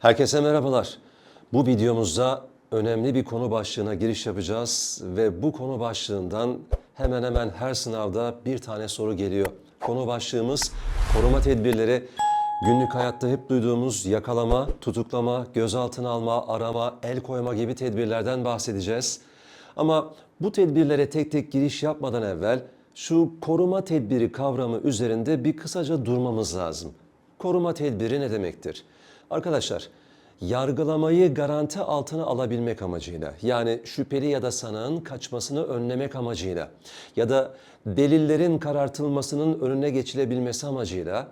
Herkese merhabalar. Bu videomuzda önemli bir konu başlığına giriş yapacağız ve bu konu başlığından hemen hemen her sınavda bir tane soru geliyor. Konu başlığımız koruma tedbirleri. Günlük hayatta hep duyduğumuz yakalama, tutuklama, gözaltına alma, arama, el koyma gibi tedbirlerden bahsedeceğiz. Ama bu tedbirlere tek tek giriş yapmadan evvel şu koruma tedbiri kavramı üzerinde bir kısaca durmamız lazım. Koruma tedbiri ne demektir? Arkadaşlar, yargılamayı garanti altına alabilmek amacıyla yani şüpheli ya da sanığın kaçmasını önlemek amacıyla ya da delillerin karartılmasının önüne geçilebilmesi amacıyla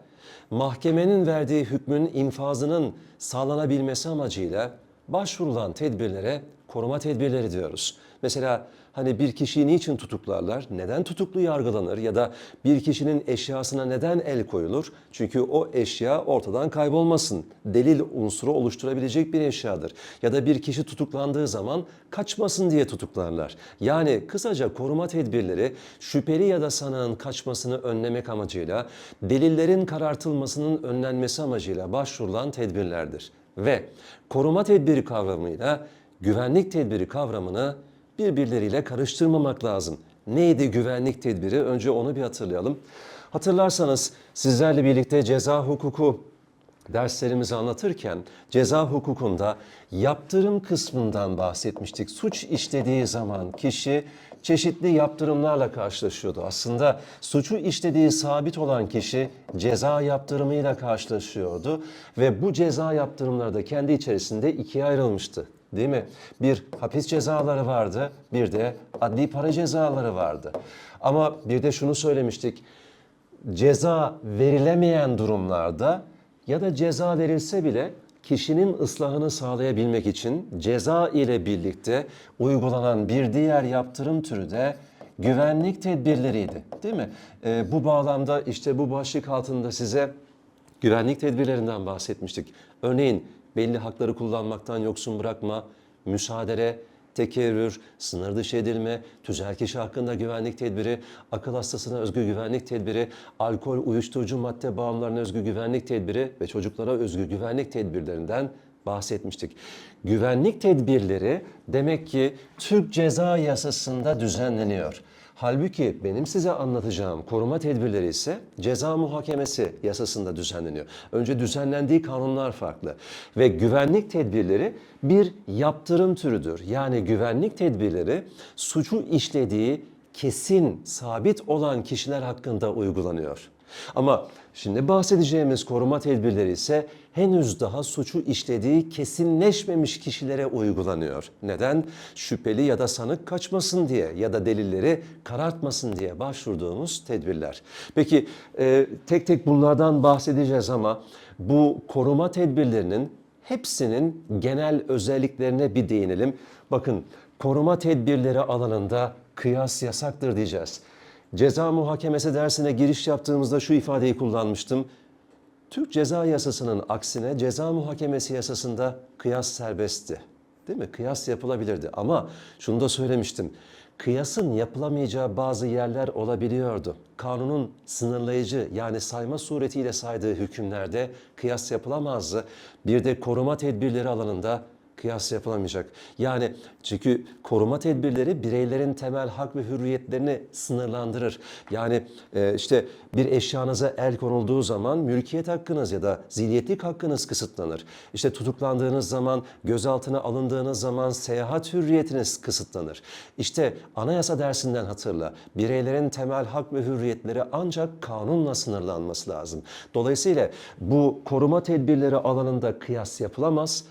mahkemenin verdiği hükmün infazının sağlanabilmesi amacıyla başvurulan tedbirlere koruma tedbirleri diyoruz. Mesela hani bir kişiyi niçin tutuklarlar? Neden tutuklu yargılanır? Ya da bir kişinin eşyasına neden el koyulur? Çünkü o eşya ortadan kaybolmasın. Delil unsuru oluşturabilecek bir eşyadır. Ya da bir kişi tutuklandığı zaman kaçmasın diye tutuklarlar. Yani kısaca koruma tedbirleri şüpheli ya da sanığın kaçmasını önlemek amacıyla delillerin karartılmasının önlenmesi amacıyla başvurulan tedbirlerdir. Ve koruma tedbiri kavramıyla güvenlik tedbiri kavramını birbirleriyle karıştırmamak lazım. Neydi güvenlik tedbiri? Önce onu bir hatırlayalım. Hatırlarsanız sizlerle birlikte ceza hukuku derslerimizi anlatırken ceza hukukunda yaptırım kısmından bahsetmiştik. Suç işlediği zaman kişi çeşitli yaptırımlarla karşılaşıyordu. Aslında suçu işlediği sabit olan kişi ceza yaptırımıyla karşılaşıyordu ve bu ceza yaptırımları da kendi içerisinde ikiye ayrılmıştı. Değil mi? Bir hapis cezaları vardı, bir de adli para cezaları vardı. Ama bir de şunu söylemiştik. Ceza verilemeyen durumlarda ya da ceza verilse bile kişinin ıslahını sağlayabilmek için ceza ile birlikte uygulanan bir diğer yaptırım türü de güvenlik tedbirleriydi. Değil mi? Ee, bu bağlamda işte bu başlık altında size güvenlik tedbirlerinden bahsetmiştik. Örneğin belli hakları kullanmaktan yoksun bırakma, müsaade, tekerrür, sınır dışı edilme, tüzel kişi hakkında güvenlik tedbiri, akıl hastasına özgü güvenlik tedbiri, alkol, uyuşturucu madde bağımlılarına özgü güvenlik tedbiri ve çocuklara özgü güvenlik tedbirlerinden bahsetmiştik. Güvenlik tedbirleri demek ki Türk Ceza Yasası'nda düzenleniyor. Halbuki benim size anlatacağım koruma tedbirleri ise ceza muhakemesi yasasında düzenleniyor. Önce düzenlendiği kanunlar farklı ve güvenlik tedbirleri bir yaptırım türüdür. Yani güvenlik tedbirleri suçu işlediği kesin, sabit olan kişiler hakkında uygulanıyor. Ama şimdi bahsedeceğimiz koruma tedbirleri ise henüz daha suçu işlediği kesinleşmemiş kişilere uygulanıyor. Neden? Şüpheli ya da sanık kaçmasın diye ya da delilleri karartmasın diye başvurduğumuz tedbirler. Peki e, tek tek bunlardan bahsedeceğiz ama bu koruma tedbirlerinin hepsinin genel özelliklerine bir değinelim. Bakın koruma tedbirleri alanında kıyas yasaktır diyeceğiz. Ceza muhakemesi dersine giriş yaptığımızda şu ifadeyi kullanmıştım. Türk Ceza Yasası'nın aksine ceza muhakemesi yasasında kıyas serbestti. Değil mi? Kıyas yapılabilirdi ama şunu da söylemiştim. Kıyasın yapılamayacağı bazı yerler olabiliyordu. Kanunun sınırlayıcı yani sayma suretiyle saydığı hükümlerde kıyas yapılamazdı. Bir de koruma tedbirleri alanında kıyas yapılamayacak. Yani çünkü koruma tedbirleri bireylerin temel hak ve hürriyetlerini sınırlandırır. Yani e, işte bir eşyanıza el konulduğu zaman mülkiyet hakkınız ya da zilyetlik hakkınız kısıtlanır. İşte tutuklandığınız zaman, gözaltına alındığınız zaman seyahat hürriyetiniz kısıtlanır. İşte anayasa dersinden hatırla. Bireylerin temel hak ve hürriyetleri ancak kanunla sınırlanması lazım. Dolayısıyla bu koruma tedbirleri alanında kıyas yapılamaz.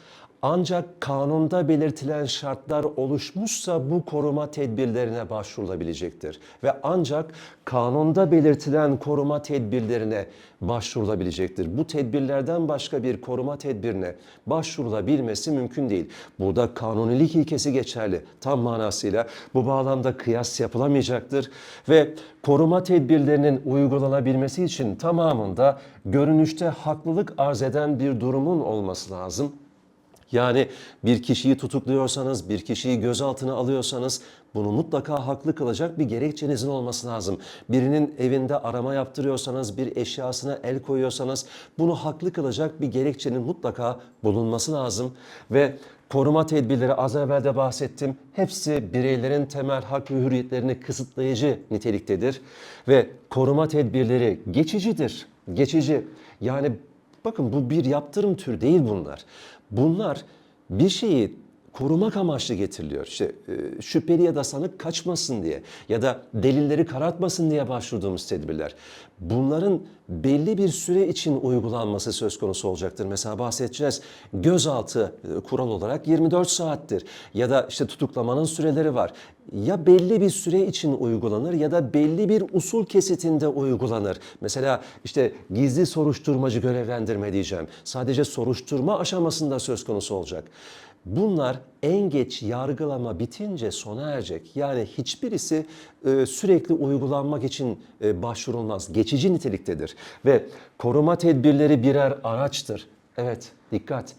Ancak kanunda belirtilen şartlar oluşmuşsa bu koruma tedbirlerine başvurulabilecektir. Ve ancak kanunda belirtilen koruma tedbirlerine başvurulabilecektir. Bu tedbirlerden başka bir koruma tedbirine başvurulabilmesi mümkün değil. Burada kanunilik ilkesi geçerli tam manasıyla. Bu bağlamda kıyas yapılamayacaktır ve koruma tedbirlerinin uygulanabilmesi için tamamında görünüşte haklılık arz eden bir durumun olması lazım. Yani bir kişiyi tutukluyorsanız, bir kişiyi gözaltına alıyorsanız Bunu mutlaka haklı kılacak bir gerekçenizin olması lazım. Birinin evinde arama yaptırıyorsanız, bir eşyasına el koyuyorsanız bunu haklı kılacak bir gerekçenin mutlaka bulunması lazım. Ve koruma tedbirleri az evvel de bahsettim. Hepsi bireylerin temel hak ve hürriyetlerini kısıtlayıcı niteliktedir. Ve koruma tedbirleri geçicidir. Geçici. Yani bakın bu bir yaptırım türü değil bunlar. Bunlar bir şeyi korumak amaçlı getiriliyor. İşte e, şüpheli ya da sanık kaçmasın diye ya da delilleri karartmasın diye başvurduğumuz tedbirler. Bunların belli bir süre için uygulanması söz konusu olacaktır. Mesela bahsedeceğiz. Gözaltı e, kural olarak 24 saattir ya da işte tutuklamanın süreleri var. Ya belli bir süre için uygulanır ya da belli bir usul kesitinde uygulanır. Mesela işte gizli soruşturmacı görevlendirme diyeceğim. Sadece soruşturma aşamasında söz konusu olacak. Bunlar en geç yargılama bitince sona erecek. Yani hiçbirisi e, sürekli uygulanmak için e, başvurulmaz. Geçici niteliktedir. Ve koruma tedbirleri birer araçtır. Evet dikkat.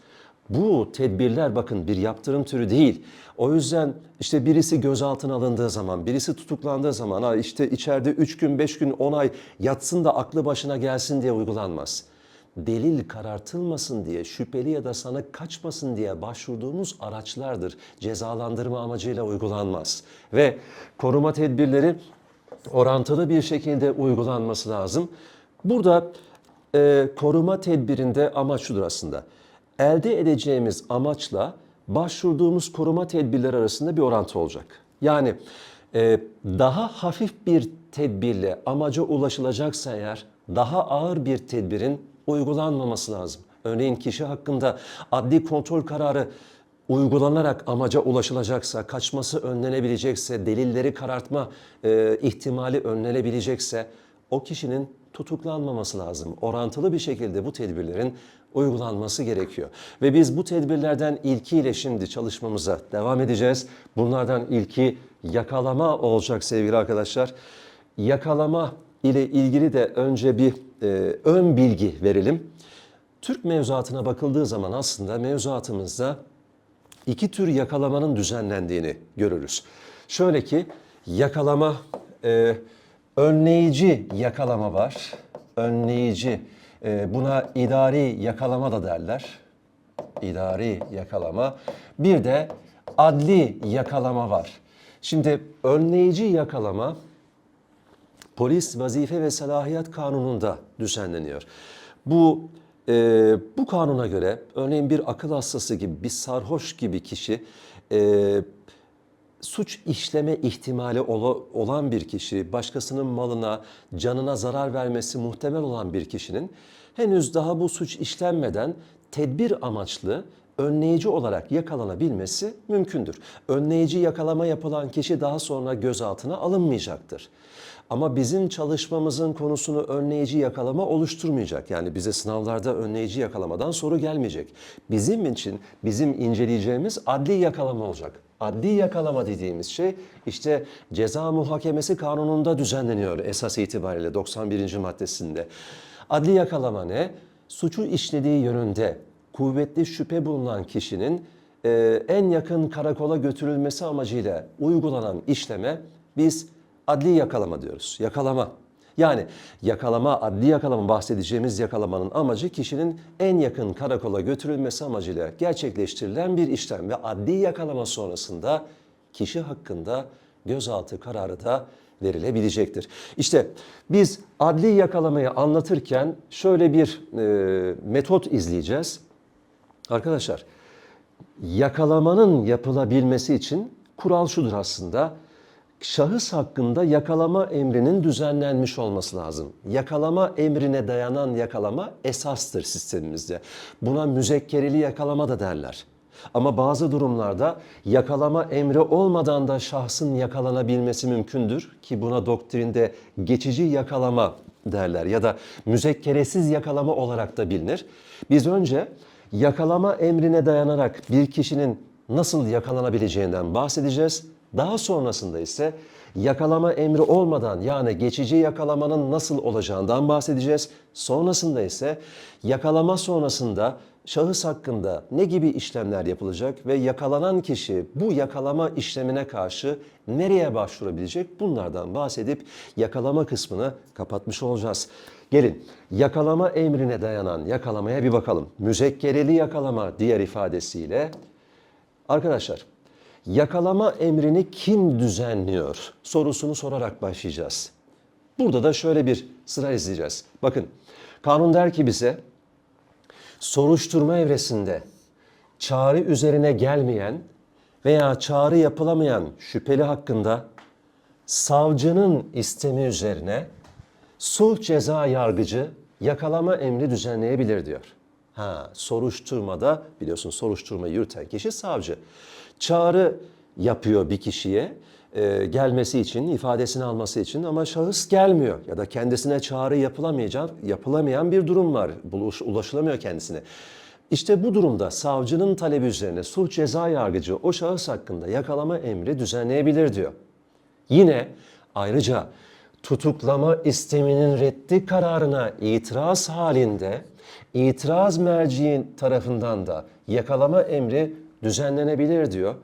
Bu tedbirler bakın bir yaptırım türü değil. O yüzden işte birisi gözaltına alındığı zaman, birisi tutuklandığı zaman işte içeride 3 gün, 5 gün, 10 ay yatsın da aklı başına gelsin diye uygulanmaz delil karartılmasın diye, şüpheli ya da sanık kaçmasın diye başvurduğumuz araçlardır. Cezalandırma amacıyla uygulanmaz. Ve koruma tedbirleri orantılı bir şekilde uygulanması lazım. Burada e, koruma tedbirinde amaç şudur aslında. Elde edeceğimiz amaçla başvurduğumuz koruma tedbirleri arasında bir orantı olacak. Yani e, daha hafif bir tedbirle amaca ulaşılacaksa eğer daha ağır bir tedbirin uygulanmaması lazım. Örneğin kişi hakkında adli kontrol kararı uygulanarak amaca ulaşılacaksa, kaçması önlenebilecekse, delilleri karartma e, ihtimali önlenebilecekse o kişinin tutuklanmaması lazım. Orantılı bir şekilde bu tedbirlerin uygulanması gerekiyor. Ve biz bu tedbirlerden ilkiyle şimdi çalışmamıza devam edeceğiz. Bunlardan ilki yakalama olacak sevgili arkadaşlar. Yakalama ile ilgili de önce bir e, ön bilgi verelim. Türk mevzuatına bakıldığı zaman aslında mevzuatımızda iki tür yakalamanın düzenlendiğini görürüz. Şöyle ki yakalama, e, önleyici yakalama var. Önleyici, e, buna idari yakalama da derler. İdari yakalama. Bir de adli yakalama var. Şimdi önleyici yakalama Polis Vazife ve Salahiyet Kanunu'nda düzenleniyor. Bu e, bu kanuna göre örneğin bir akıl hastası gibi, bir sarhoş gibi kişi e, suç işleme ihtimali ola- olan bir kişi, başkasının malına, canına zarar vermesi muhtemel olan bir kişinin henüz daha bu suç işlenmeden tedbir amaçlı önleyici olarak yakalanabilmesi mümkündür. Önleyici yakalama yapılan kişi daha sonra gözaltına alınmayacaktır. Ama bizim çalışmamızın konusunu önleyici yakalama oluşturmayacak. Yani bize sınavlarda önleyici yakalamadan soru gelmeyecek. Bizim için bizim inceleyeceğimiz adli yakalama olacak. Adli yakalama dediğimiz şey işte ceza muhakemesi kanununda düzenleniyor esas itibariyle 91. maddesinde. Adli yakalama ne? Suçu işlediği yönünde kuvvetli şüphe bulunan kişinin e, en yakın karakola götürülmesi amacıyla uygulanan işleme biz adli yakalama diyoruz. Yakalama. Yani yakalama, adli yakalama bahsedeceğimiz yakalamanın amacı kişinin en yakın karakola götürülmesi amacıyla gerçekleştirilen bir işlem ve adli yakalama sonrasında kişi hakkında gözaltı kararı da verilebilecektir. İşte biz adli yakalamayı anlatırken şöyle bir e, metot izleyeceğiz. Arkadaşlar yakalamanın yapılabilmesi için kural şudur aslında. Şahıs hakkında yakalama emrinin düzenlenmiş olması lazım. Yakalama emrine dayanan yakalama esastır sistemimizde. Buna müzekkereli yakalama da derler. Ama bazı durumlarda yakalama emri olmadan da şahsın yakalanabilmesi mümkündür ki buna doktrinde geçici yakalama derler ya da müzekkeresiz yakalama olarak da bilinir. Biz önce yakalama emrine dayanarak bir kişinin nasıl yakalanabileceğinden bahsedeceğiz. Daha sonrasında ise yakalama emri olmadan yani geçici yakalamanın nasıl olacağından bahsedeceğiz. Sonrasında ise yakalama sonrasında şahıs hakkında ne gibi işlemler yapılacak ve yakalanan kişi bu yakalama işlemine karşı nereye başvurabilecek bunlardan bahsedip yakalama kısmını kapatmış olacağız. Gelin yakalama emrine dayanan yakalamaya bir bakalım. Müzekkereli yakalama diğer ifadesiyle Arkadaşlar, yakalama emrini kim düzenliyor sorusunu sorarak başlayacağız. Burada da şöyle bir sıra izleyeceğiz. Bakın, kanun der ki bize soruşturma evresinde çağrı üzerine gelmeyen veya çağrı yapılamayan şüpheli hakkında savcının istemi üzerine sulh ceza yargıcı yakalama emri düzenleyebilir diyor. Ha, soruşturmada biliyorsun soruşturma yürüten kişi savcı. Çağrı yapıyor bir kişiye e, gelmesi için, ifadesini alması için ama şahıs gelmiyor ya da kendisine çağrı yapılamayacak, yapılamayan bir durum var. Buluş, ulaşılamıyor kendisine. İşte bu durumda savcının talebi üzerine sulh ceza yargıcı o şahıs hakkında yakalama emri düzenleyebilir diyor. Yine ayrıca tutuklama isteminin reddi kararına itiraz halinde itiraz merciğin tarafından da yakalama emri düzenlenebilir diyor.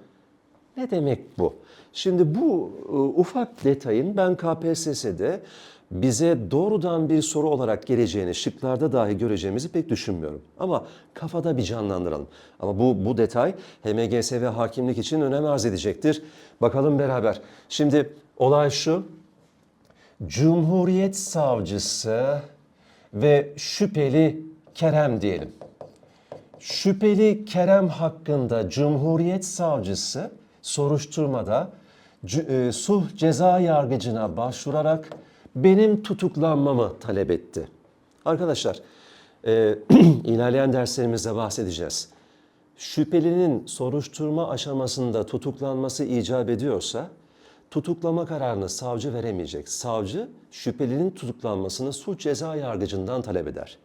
Ne demek bu? Şimdi bu e, ufak detayın ben KPSS'de bize doğrudan bir soru olarak geleceğini şıklarda dahi göreceğimizi pek düşünmüyorum. Ama kafada bir canlandıralım. Ama bu, bu detay HMGS ve hakimlik için önem arz edecektir. Bakalım beraber. Şimdi olay şu. Cumhuriyet savcısı ve şüpheli Kerem diyelim. Şüpheli Kerem hakkında Cumhuriyet Savcısı soruşturmada e, sulh ceza yargıcına başvurarak benim tutuklanmamı talep etti. Arkadaşlar, e, ilerleyen derslerimizde bahsedeceğiz. Şüphelinin soruşturma aşamasında tutuklanması icap ediyorsa tutuklama kararını savcı veremeyecek. Savcı şüphelinin tutuklanmasını suç ceza yargıcından talep eder.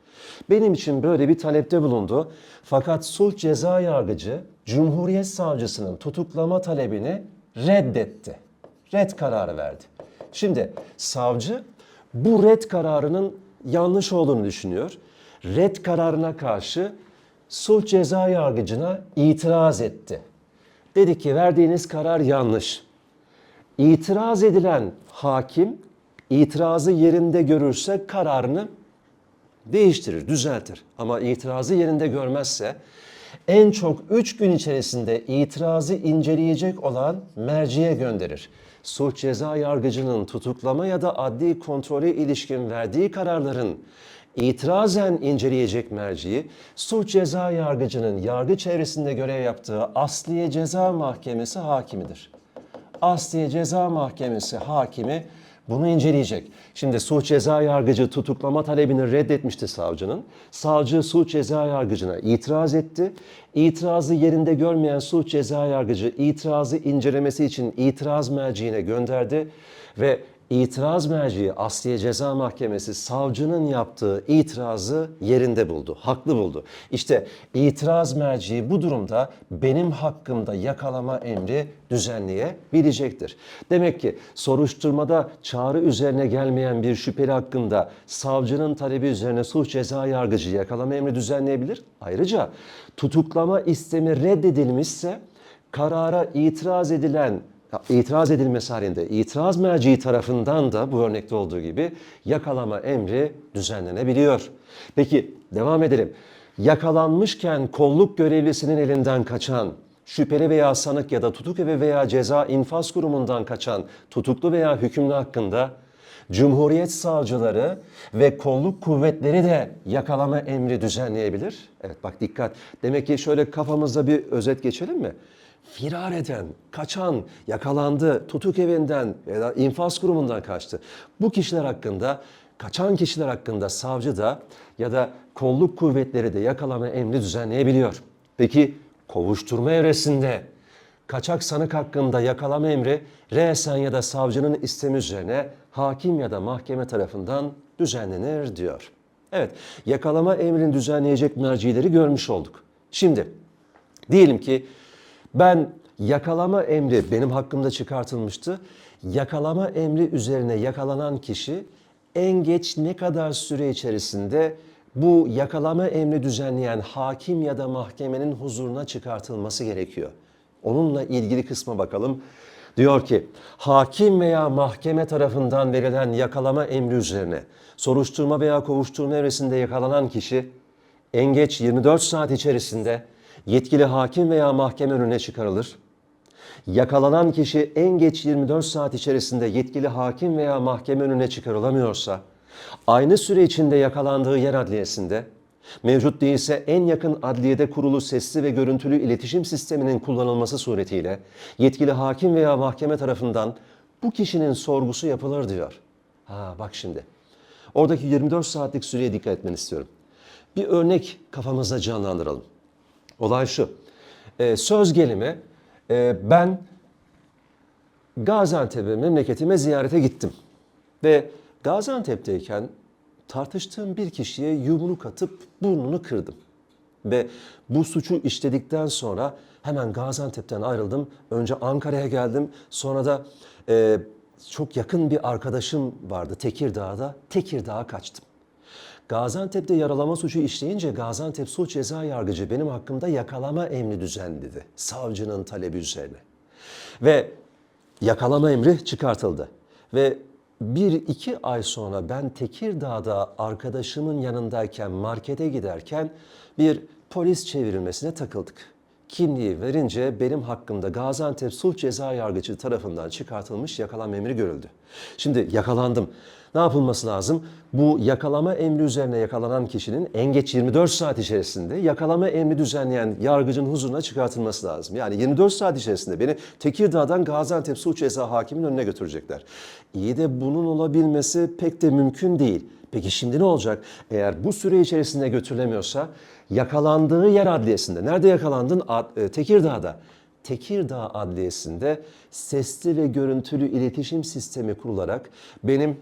Benim için böyle bir talepte bulundu. Fakat suç ceza yargıcı Cumhuriyet Savcısının tutuklama talebini reddetti. Red kararı verdi. Şimdi savcı bu red kararının yanlış olduğunu düşünüyor. Red kararına karşı suç ceza yargıcına itiraz etti. Dedi ki verdiğiniz karar yanlış. İtiraz edilen hakim itirazı yerinde görürse kararını değiştirir, düzeltir. Ama itirazı yerinde görmezse en çok 3 gün içerisinde itirazı inceleyecek olan merciye gönderir. Suç ceza yargıcının tutuklama ya da adli kontrole ilişkin verdiği kararların itirazen inceleyecek merciyi suç ceza yargıcının yargı çevresinde görev yaptığı Asliye Ceza Mahkemesi hakimidir. Asliye Ceza Mahkemesi hakimi bunu inceleyecek. Şimdi suç ceza yargıcı tutuklama talebini reddetmişti savcının. Savcı suç ceza yargıcına itiraz etti. İtirazı yerinde görmeyen suç ceza yargıcı itirazı incelemesi için itiraz merciğine gönderdi ve İtiraz merciği Asliye Ceza Mahkemesi savcının yaptığı itirazı yerinde buldu, haklı buldu. İşte itiraz merciği bu durumda benim hakkımda yakalama emri düzenleyebilecektir. Demek ki soruşturmada çağrı üzerine gelmeyen bir şüpheli hakkında savcının talebi üzerine suç ceza yargıcı yakalama emri düzenleyebilir. Ayrıca tutuklama istemi reddedilmişse karara itiraz edilen itiraz edilmesi halinde itiraz merciği tarafından da bu örnekte olduğu gibi yakalama emri düzenlenebiliyor. Peki devam edelim. Yakalanmışken kolluk görevlisinin elinden kaçan, şüpheli veya sanık ya da tutuk evi veya ceza infaz kurumundan kaçan tutuklu veya hükümlü hakkında Cumhuriyet savcıları ve kolluk kuvvetleri de yakalama emri düzenleyebilir. Evet bak dikkat. Demek ki şöyle kafamızda bir özet geçelim mi? Firar eden, kaçan, yakalandı, tutuk evinden ya da infaz kurumundan kaçtı. Bu kişiler hakkında, kaçan kişiler hakkında savcı da ya da kolluk kuvvetleri de yakalama emri düzenleyebiliyor. Peki kovuşturma evresinde kaçak sanık hakkında yakalama emri resen ya da savcının istemi üzerine hakim ya da mahkeme tarafından düzenlenir diyor. Evet, yakalama emrini düzenleyecek mercileri görmüş olduk. Şimdi diyelim ki ben yakalama emri benim hakkımda çıkartılmıştı. yakalama emri üzerine yakalanan kişi en geç ne kadar süre içerisinde bu yakalama emri düzenleyen hakim ya da mahkemenin huzuruna çıkartılması gerekiyor. Onunla ilgili kısma bakalım. Diyor ki hakim veya mahkeme tarafından verilen yakalama emri üzerine soruşturma veya kovuşturma evresinde yakalanan kişi en geç 24 saat içerisinde yetkili hakim veya mahkeme önüne çıkarılır. Yakalanan kişi en geç 24 saat içerisinde yetkili hakim veya mahkeme önüne çıkarılamıyorsa, aynı süre içinde yakalandığı yer adliyesinde, mevcut değilse en yakın adliyede kurulu sesli ve görüntülü iletişim sisteminin kullanılması suretiyle yetkili hakim veya mahkeme tarafından bu kişinin sorgusu yapılır diyor. Ha bak şimdi. Oradaki 24 saatlik süreye dikkat etmeni istiyorum. Bir örnek kafamızda canlandıralım. Olay şu. Ee, söz gelimi e, ben Gaziantep'e memleketime ziyarete gittim. Ve Gaziantep'teyken tartıştığım bir kişiye yumruk atıp burnunu kırdım. Ve bu suçu işledikten sonra hemen Gaziantep'ten ayrıldım. Önce Ankara'ya geldim. Sonra da e, çok yakın bir arkadaşım vardı Tekirdağ'da. Tekirdağ'a kaçtım. Gaziantep'te yaralama suçu işleyince Gaziantep Suç Ceza Yargıcı benim hakkımda yakalama emri düzenledi. Savcının talebi üzerine. Ve yakalama emri çıkartıldı. Ve bir iki ay sonra ben Tekirdağ'da arkadaşımın yanındayken markete giderken bir polis çevrilmesine takıldık. Kimliği verince benim hakkımda Gaziantep Sulh Ceza Yargıcı tarafından çıkartılmış yakalama emri görüldü. Şimdi yakalandım. Ne yapılması lazım? Bu yakalama emri üzerine yakalanan kişinin en geç 24 saat içerisinde yakalama emri düzenleyen yargıcın huzuruna çıkartılması lazım. Yani 24 saat içerisinde beni Tekirdağ'dan Gaziantep Suç Ceza Hakimi'nin önüne götürecekler. İyi de bunun olabilmesi pek de mümkün değil. Peki şimdi ne olacak? Eğer bu süre içerisinde götürülemiyorsa yakalandığı yer adliyesinde. Nerede yakalandın? E, Tekirdağ'da. Tekirdağ Adliyesi'nde sesli ve görüntülü iletişim sistemi kurularak benim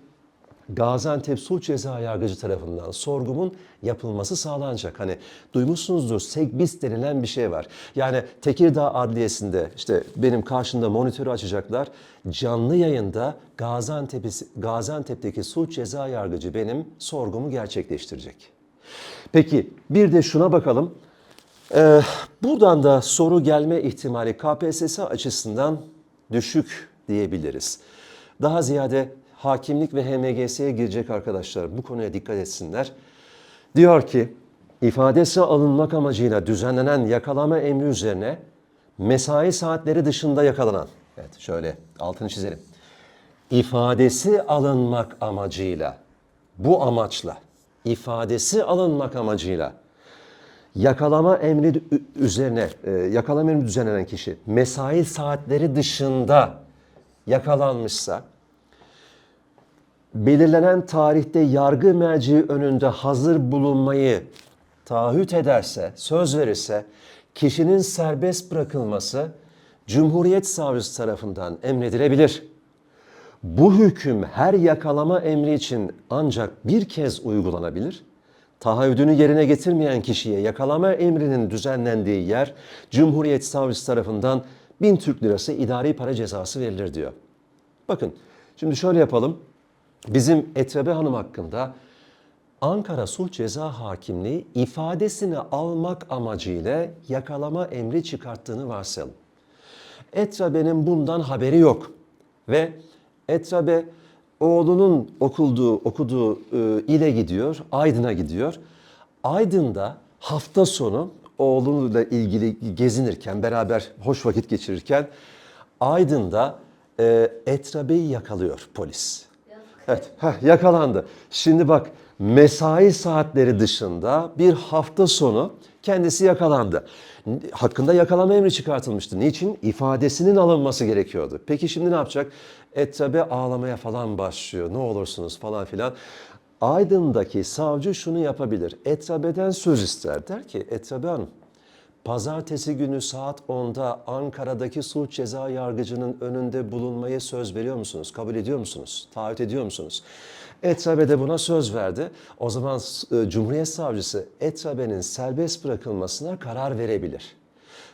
Gaziantep Sulh Ceza Yargıcı tarafından sorgumun yapılması sağlanacak. Hani duymuşsunuzdur segbis denilen bir şey var. Yani Tekirdağ Adliyesi'nde işte benim karşımda monitörü açacaklar. Canlı yayında Gaziantep'i, Gaziantep'teki Sulh Ceza Yargıcı benim sorgumu gerçekleştirecek. Peki bir de şuna bakalım. Ee, buradan da soru gelme ihtimali KPSS açısından düşük diyebiliriz. Daha ziyade hakimlik ve HMGS'ye girecek arkadaşlar bu konuya dikkat etsinler. Diyor ki ifadesi alınmak amacıyla düzenlenen yakalama emri üzerine mesai saatleri dışında yakalanan, evet şöyle altını çizelim. İfadesi alınmak amacıyla, bu amaçla, ifadesi alınmak amacıyla yakalama emri üzerine, e, yakalama emri düzenlenen kişi mesai saatleri dışında yakalanmışsa, belirlenen tarihte yargı merci önünde hazır bulunmayı taahhüt ederse, söz verirse, kişinin serbest bırakılması Cumhuriyet Savcısı tarafından emredilebilir. Bu hüküm her yakalama emri için ancak bir kez uygulanabilir. Taahhüdünü yerine getirmeyen kişiye yakalama emrinin düzenlendiği yer Cumhuriyet Savcısı tarafından 1000 Türk Lirası idari para cezası verilir diyor. Bakın şimdi şöyle yapalım. Bizim Etrebe Hanım hakkında Ankara Sulh Ceza Hakimliği ifadesini almak amacıyla yakalama emri çıkarttığını varsayalım. Etrabe'nin bundan haberi yok ve Etrabe oğlunun okulduğu, okuduğu e, ile gidiyor, Aydın'a gidiyor. Aydın'da hafta sonu oğluyla ilgili gezinirken, beraber hoş vakit geçirirken Aydın'da e, Etrabe'yi yakalıyor polis. Evet, heh, yakalandı. Şimdi bak mesai saatleri dışında bir hafta sonu kendisi yakalandı. Hakkında yakalama emri çıkartılmıştı. Niçin? İfadesinin alınması gerekiyordu. Peki şimdi ne yapacak? Etrabe ağlamaya falan başlıyor. Ne olursunuz falan filan. Aydın'daki savcı şunu yapabilir. Etrabe'den söz ister. Der ki Etrabe Hanım Pazartesi günü saat 10'da Ankara'daki sulh ceza yargıcının önünde bulunmayı söz veriyor musunuz? Kabul ediyor musunuz? Taahhüt ediyor musunuz? Etrabe de buna söz verdi. O zaman e, Cumhuriyet Savcısı Etrabe'nin serbest bırakılmasına karar verebilir.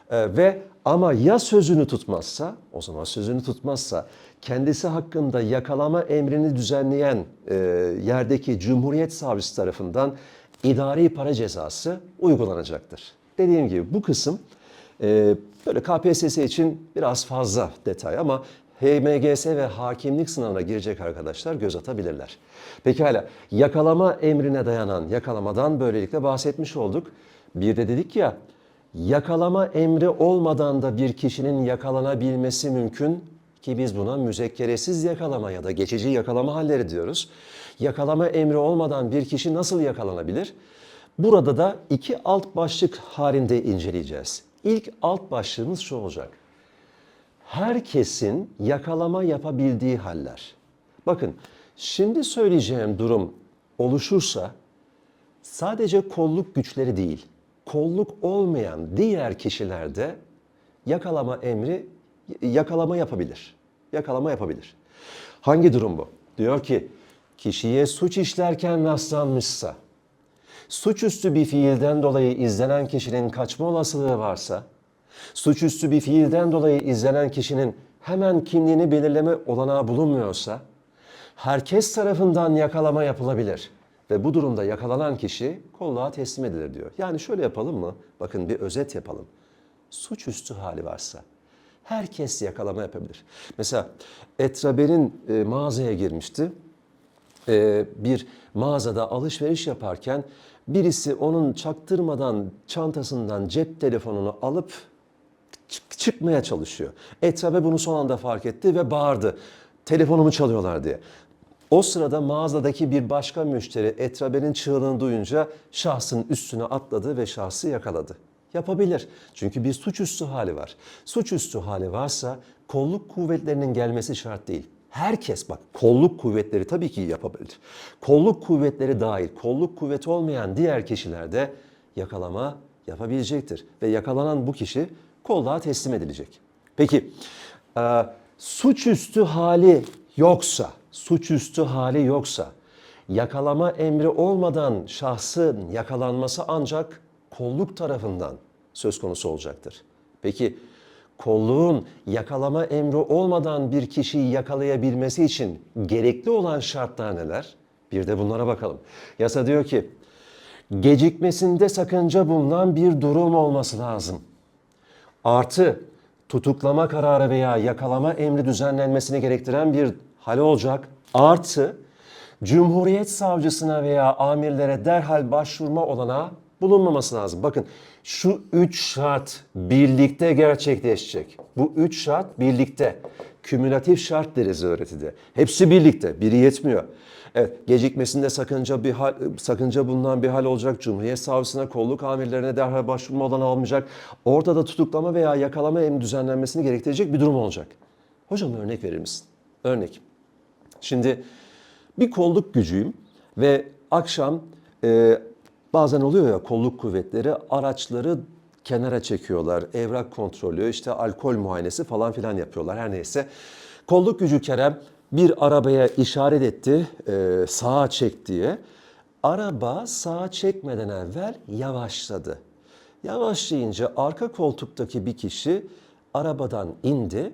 E, ve ama ya sözünü tutmazsa, o zaman sözünü tutmazsa kendisi hakkında yakalama emrini düzenleyen e, yerdeki Cumhuriyet Savcısı tarafından idari para cezası uygulanacaktır. Dediğim gibi bu kısım e, böyle KPSS için biraz fazla detay ama HMGS ve hakimlik sınavına girecek arkadaşlar göz atabilirler. Pekala yakalama emrine dayanan yakalamadan böylelikle bahsetmiş olduk. Bir de dedik ya yakalama emri olmadan da bir kişinin yakalanabilmesi mümkün ki biz buna müzekkeresiz yakalama ya da geçici yakalama halleri diyoruz. Yakalama emri olmadan bir kişi nasıl yakalanabilir? Burada da iki alt başlık halinde inceleyeceğiz. İlk alt başlığımız şu olacak. Herkesin yakalama yapabildiği haller. Bakın şimdi söyleyeceğim durum oluşursa sadece kolluk güçleri değil, kolluk olmayan diğer kişiler de yakalama emri yakalama yapabilir. Yakalama yapabilir. Hangi durum bu? Diyor ki kişiye suç işlerken rastlanmışsa, suçüstü bir fiilden dolayı izlenen kişinin kaçma olasılığı varsa, suçüstü bir fiilden dolayı izlenen kişinin hemen kimliğini belirleme olanağı bulunmuyorsa, herkes tarafından yakalama yapılabilir. Ve bu durumda yakalanan kişi kolluğa teslim edilir diyor. Yani şöyle yapalım mı? Bakın bir özet yapalım. Suçüstü hali varsa herkes yakalama yapabilir. Mesela Etraber'in e, mağazaya girmişti. E, bir mağazada alışveriş yaparken birisi onun çaktırmadan çantasından cep telefonunu alıp çık- çıkmaya çalışıyor. Etrabe bunu son anda fark etti ve bağırdı. Telefonumu çalıyorlar diye. O sırada mağazadaki bir başka müşteri Etrabe'nin çığlığını duyunca şahsın üstüne atladı ve şahsı yakaladı. Yapabilir. Çünkü bir suçüstü hali var. Suçüstü hali varsa kolluk kuvvetlerinin gelmesi şart değil. Herkes bak kolluk kuvvetleri tabii ki yapabilir. Kolluk kuvvetleri dahil kolluk kuvveti olmayan diğer kişiler de yakalama yapabilecektir. Ve yakalanan bu kişi kolluğa teslim edilecek. Peki e, suçüstü hali yoksa, suçüstü hali yoksa yakalama emri olmadan şahsın yakalanması ancak kolluk tarafından söz konusu olacaktır. Peki kolluğun yakalama emri olmadan bir kişiyi yakalayabilmesi için gerekli olan şartlar neler? Bir de bunlara bakalım. Yasa diyor ki gecikmesinde sakınca bulunan bir durum olması lazım. Artı tutuklama kararı veya yakalama emri düzenlenmesini gerektiren bir hal olacak. Artı Cumhuriyet savcısına veya amirlere derhal başvurma olanağı bulunmaması lazım. Bakın şu üç şart birlikte gerçekleşecek. Bu üç şart birlikte. Kümülatif şart deriz öğretide. Hepsi birlikte. Biri yetmiyor. Evet, gecikmesinde sakınca bir hal, sakınca bulunan bir hal olacak. Cumhuriyet savcısına, kolluk amirlerine derhal başvurma olanağı almayacak. Ortada tutuklama veya yakalama emri düzenlenmesini gerektirecek bir durum olacak. Hocam örnek verir misin? Örnek. Şimdi bir kolluk gücüyüm ve akşam e, bazen oluyor ya kolluk kuvvetleri araçları kenara çekiyorlar. Evrak kontrolü, işte alkol muayenesi falan filan yapıyorlar her neyse. Kolluk gücü Kerem bir arabaya işaret etti e, sağa çek diye. Araba sağa çekmeden evvel yavaşladı. Yavaşlayınca arka koltuktaki bir kişi arabadan indi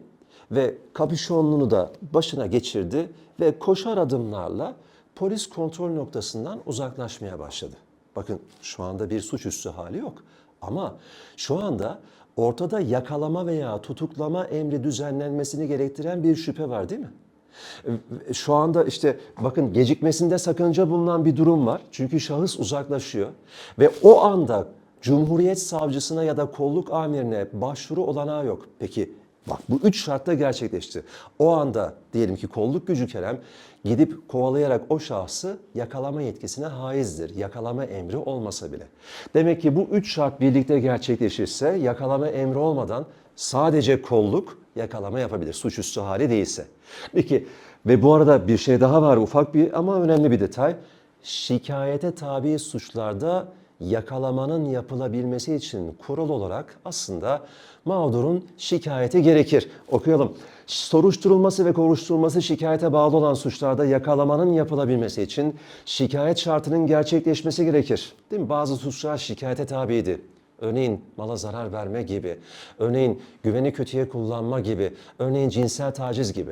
ve kapüşonluğunu da başına geçirdi ve koşar adımlarla polis kontrol noktasından uzaklaşmaya başladı. Bakın şu anda bir suçüstü hali yok ama şu anda ortada yakalama veya tutuklama emri düzenlenmesini gerektiren bir şüphe var değil mi? E, Şu anda işte bakın gecikmesinde sakınca bulunan bir durum var. Çünkü şahıs uzaklaşıyor ve o anda Cumhuriyet savcısına ya da kolluk amirine başvuru olanağı yok. Peki bak bu üç şartta gerçekleşti. O anda diyelim ki kolluk gücü Kerem gidip kovalayarak o şahsı yakalama yetkisine haizdir. Yakalama emri olmasa bile. Demek ki bu üç şart birlikte gerçekleşirse yakalama emri olmadan sadece kolluk yakalama yapabilir. Suçüstü hali değilse. Peki ve bu arada bir şey daha var ufak bir ama önemli bir detay. Şikayete tabi suçlarda yakalamanın yapılabilmesi için kural olarak aslında mağdurun şikayeti gerekir. Okuyalım. Soruşturulması ve kovuşturulması şikayete bağlı olan suçlarda yakalamanın yapılabilmesi için şikayet şartının gerçekleşmesi gerekir. Değil mi? Bazı suçlar şikayete tabiydi. Örneğin mala zarar verme gibi, örneğin güveni kötüye kullanma gibi, örneğin cinsel taciz gibi.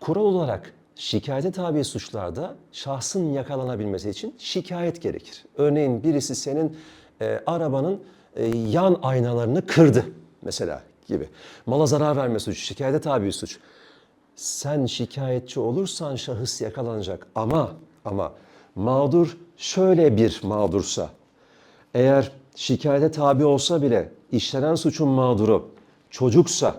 kural olarak şikayete tabi suçlarda şahsın yakalanabilmesi için şikayet gerekir. Örneğin birisi senin e, arabanın e, yan aynalarını kırdı mesela gibi. Mala zarar verme suçu, şikayete tabi suç. Sen şikayetçi olursan şahıs yakalanacak ama ama mağdur şöyle bir mağdursa eğer şikayete tabi olsa bile işlenen suçun mağduru çocuksa,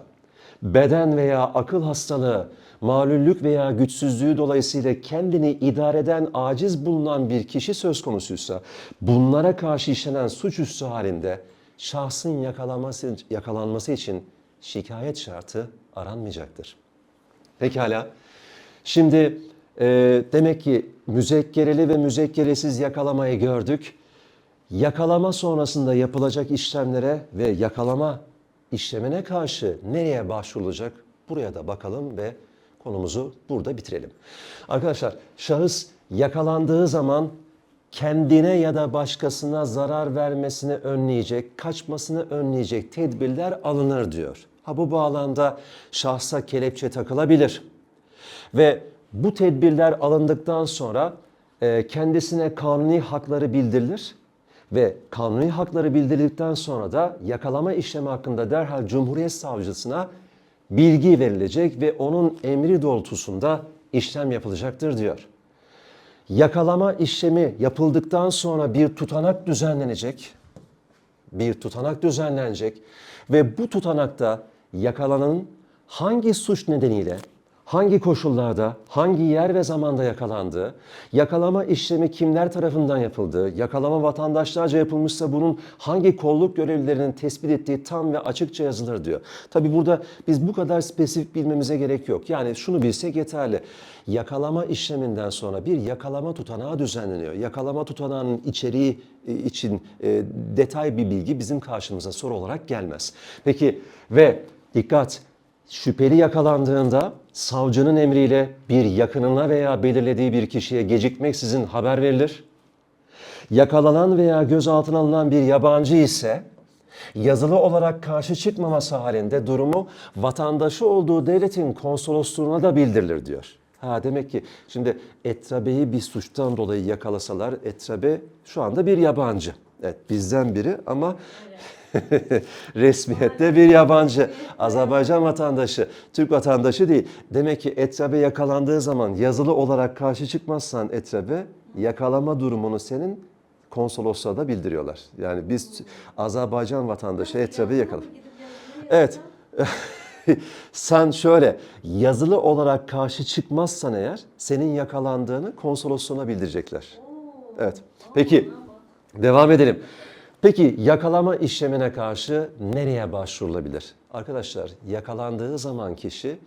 beden veya akıl hastalığı, malüllük veya güçsüzlüğü dolayısıyla kendini idare eden aciz bulunan bir kişi söz konusuysa, bunlara karşı işlenen suçüstü halinde şahsın yakalanması, yakalanması için şikayet şartı aranmayacaktır. Pekala. Şimdi e, demek ki müzekkereli ve müzekkeresiz yakalamayı gördük. Yakalama sonrasında yapılacak işlemlere ve yakalama işlemine karşı nereye başvurulacak? Buraya da bakalım ve konumuzu burada bitirelim. Arkadaşlar şahıs yakalandığı zaman kendine ya da başkasına zarar vermesini önleyecek, kaçmasını önleyecek tedbirler alınır diyor. Ha bu bağlamda şahsa kelepçe takılabilir. Ve bu tedbirler alındıktan sonra e, kendisine kanuni hakları bildirilir ve kanuni hakları bildirildikten sonra da yakalama işlemi hakkında derhal Cumhuriyet Savcısına bilgi verilecek ve onun emri doğrultusunda işlem yapılacaktır diyor. Yakalama işlemi yapıldıktan sonra bir tutanak düzenlenecek. Bir tutanak düzenlenecek ve bu tutanakta yakalananın hangi suç nedeniyle, hangi koşullarda, hangi yer ve zamanda yakalandığı, yakalama işlemi kimler tarafından yapıldığı, yakalama vatandaşlarca yapılmışsa bunun hangi kolluk görevlilerinin tespit ettiği tam ve açıkça yazılır diyor. Tabi burada biz bu kadar spesifik bilmemize gerek yok. Yani şunu bilsek yeterli. Yakalama işleminden sonra bir yakalama tutanağı düzenleniyor. Yakalama tutanağının içeriği e, için e, detay bir bilgi bizim karşımıza soru olarak gelmez. Peki ve dikkat Şüpheli yakalandığında savcının emriyle bir yakınına veya belirlediği bir kişiye gecikmeksizin haber verilir. Yakalanan veya gözaltına alınan bir yabancı ise yazılı olarak karşı çıkmaması halinde durumu vatandaşı olduğu devletin konsolosluğuna da bildirilir diyor. Ha demek ki şimdi Etrabe'yi bir suçtan dolayı yakalasalar Etrabe şu anda bir yabancı. Evet bizden biri ama resmiyette bir yabancı. Azerbaycan vatandaşı, Türk vatandaşı değil. Demek ki Etrabe yakalandığı zaman yazılı olarak karşı çıkmazsan Etrabe yakalama durumunu senin konsolosluğa da bildiriyorlar. Yani biz Azerbaycan vatandaşı Etrabe yakaladık. Evet. Sen şöyle yazılı olarak karşı çıkmazsan eğer senin yakalandığını konsolosluğuna bildirecekler. Evet. Peki devam edelim. Peki yakalama işlemine karşı nereye başvurulabilir? Arkadaşlar yakalandığı zaman kişi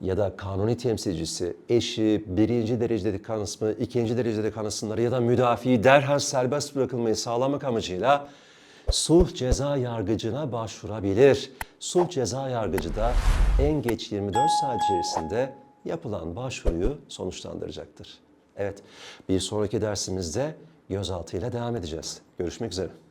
ya da kanuni temsilcisi, eşi, birinci derecede kanısmı, ikinci derecede kanısınları ya da müdafiği derhal serbest bırakılmayı sağlamak amacıyla sulh ceza yargıcına başvurabilir. Sulh ceza yargıcı da en geç 24 saat içerisinde yapılan başvuruyu sonuçlandıracaktır. Evet, bir sonraki dersimizde gözaltıyla devam edeceğiz. Görüşmek üzere.